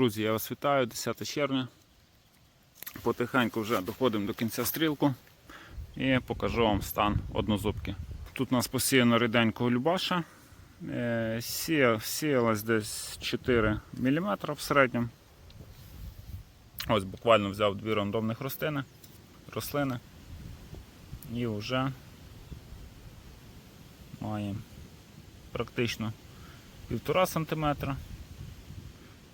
Друзі, я вас вітаю, 10 червня. Потихеньку вже доходимо до кінця стрілку і покажу вам стан однозубки. Тут у нас посіяно ріденького любаша. Е, сія- Сіялась десь 4 мм в середньому. Ось буквально взяв дві рандомних рослини, рослини і вже маємо практично півтора сантиметра.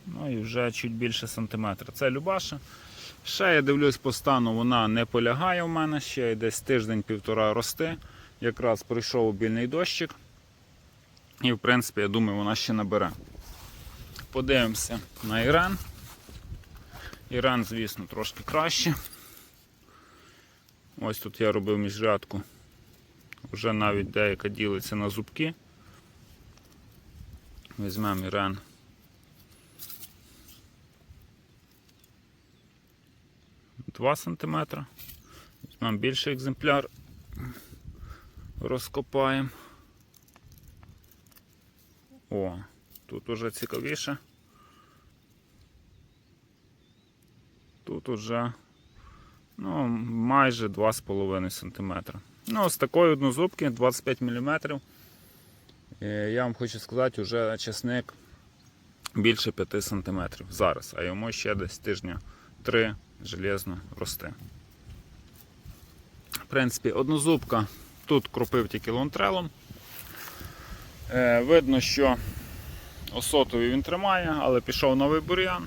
Ну і вже чуть більше сантиметра. Це Любаша. Ще я дивлюсь по стану, вона не полягає в мене, ще десь тиждень-півтора рости. Якраз прийшов обільний дощик. І в принципі, я думаю, вона ще набере. Подивимося на Іран. Іран, звісно, трошки краще. Ось тут я робив міжрядку. Вже навіть деяка ділиться на зубки. Візьмемо Іран. Два сантиметра. Візьмемо більший екземпляр. Розкопаємо. О, тут уже цікавіше. Тут уже ну, майже 2,5 см. Ну, з такої однозубки 25 мм. Я вам хочу сказати, вже часник більше 5 см зараз, а йому ще десь тижня 3 железно росте. В принципі, однозубка тут кропив тільки лонтрелом. Е, видно, що осотовий він тримає, але пішов новий бур'ян.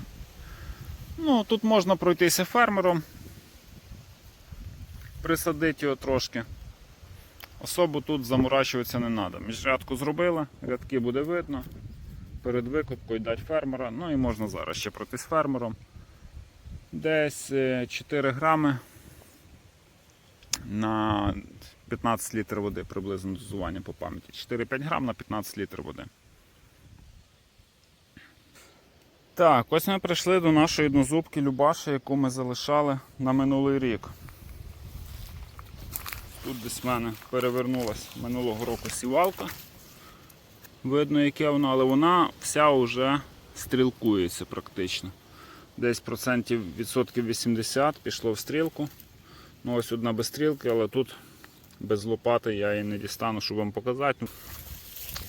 Ну, Тут можна пройтися фермером, присадити його трошки. Особо тут заморачуватися не треба. Міжрядку зробили, рядки буде видно. Перед викупкою дати фермера. Ну і можна зараз ще пройтись фермером. Десь е, 4 грами на 15 літрів води приблизно дозування по пам'яті. 4-5 грам на 15 літрів води. Так, ось ми прийшли до нашої однозубки Любаші, яку ми залишали на минулий рік. Тут десь в мене перевернулася минулого року сівалка. Видно, яке воно, але вона вся вже стрілкується практично. Десь процентів відсотків 80 пішло в стрілку. Ну ось одна без стрілки, але тут без лопати я її не дістану, щоб вам показати.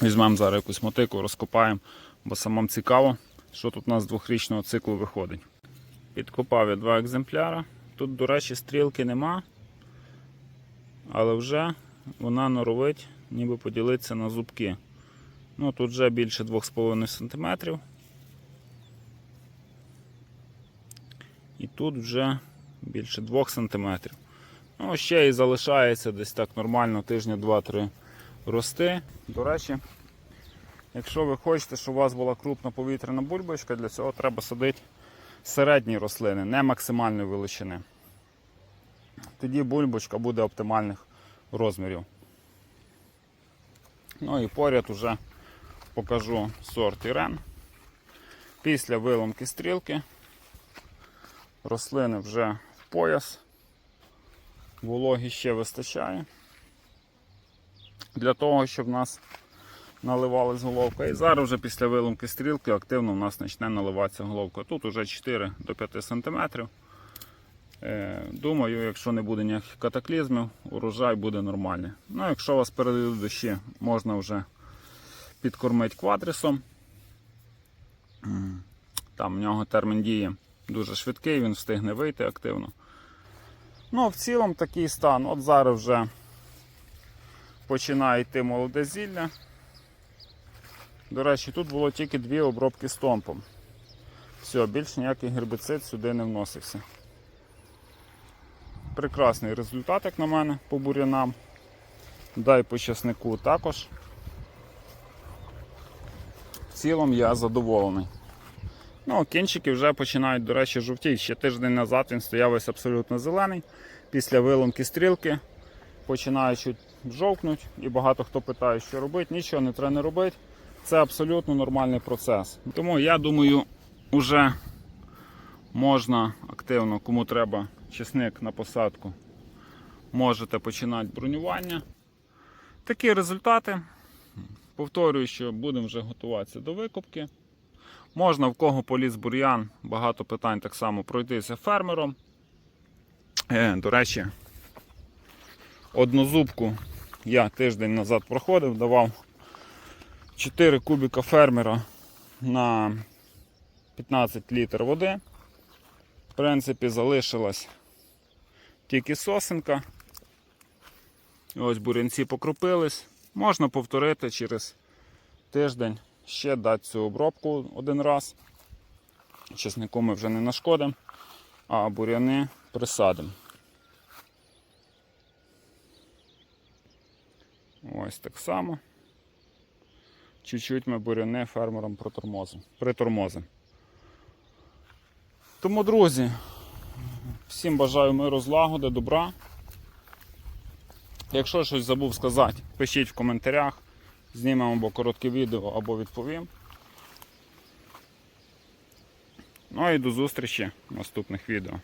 Візьмемо зараз якусь мотику, розкопаємо, бо самому цікаво, що тут у нас з двохрічного циклу виходить. Підкопав я два екземпляри. Тут, до речі, стрілки нема, але вже вона норовить ніби поділитися на зубки. Ну, Тут вже більше 2,5 см. І тут вже більше 2 см. Ну, ще і залишається десь так нормально тижня 2-3 рости. До речі, якщо ви хочете, щоб у вас була крупна повітряна бульбочка, для цього треба садити середні рослини, не максимальної величини. Тоді бульбочка буде оптимальних розмірів. Ну і поряд уже покажу сорт Ірен. Після виломки стрілки рослини вже в пояс. Вологі ще вистачає. Для того, щоб в нас наливалась головка. І зараз вже після виломки стрілки активно у нас почне наливатися головка. Тут вже 4 до 5 см. Думаю, якщо не буде ніяких катаклізмів, урожай буде нормальний. Ну, якщо вас передають дощі, можна вже підкормити квадрисом. Там в нього термін дії дуже швидкий, він встигне вийти активно. Ну, в цілому такий стан. От зараз вже починає йти молоде зілля. До речі, тут було тільки дві обробки стомпом. Все, більш ніякий гербіцид сюди не вносився. Прекрасний результат, як на мене, по бурянам. Дай по часнику також. В цілому я задоволений. Ну, кінчики вже починають, до речі, жовтіти. Ще тиждень назад він стояв ось абсолютно зелений. Після виломки стрілки починає чуть жовкнути. І багато хто питає, що робити. Нічого не треба не робити. Це абсолютно нормальний процес. Тому я думаю, вже можна активно, кому треба чесник на посадку, можете починати бронювання. Такі результати. Повторюю, що будемо вже готуватися до викупки. Можна в кого поліз бур'ян, багато питань так само пройтися фермером. Е, до речі, однозубку я тиждень назад проходив, давав 4 кубіка фермера на 15 літр води. В принципі, залишилась тільки сосенка. Ось бурянці покропились. Можна повторити через тиждень, ще дати цю обробку один раз. Чеснику ми вже не нашкодимо, а буряни присадимо. Ось так само. Чуть-чуть ми буряни протормозимо, притормозимо. Тому, друзі, всім бажаю миру, злагоди, добра. Якщо щось забув сказати, пишіть в коментарях. Знімемо або коротке відео, або відповім. Ну і до зустрічі в наступних відео.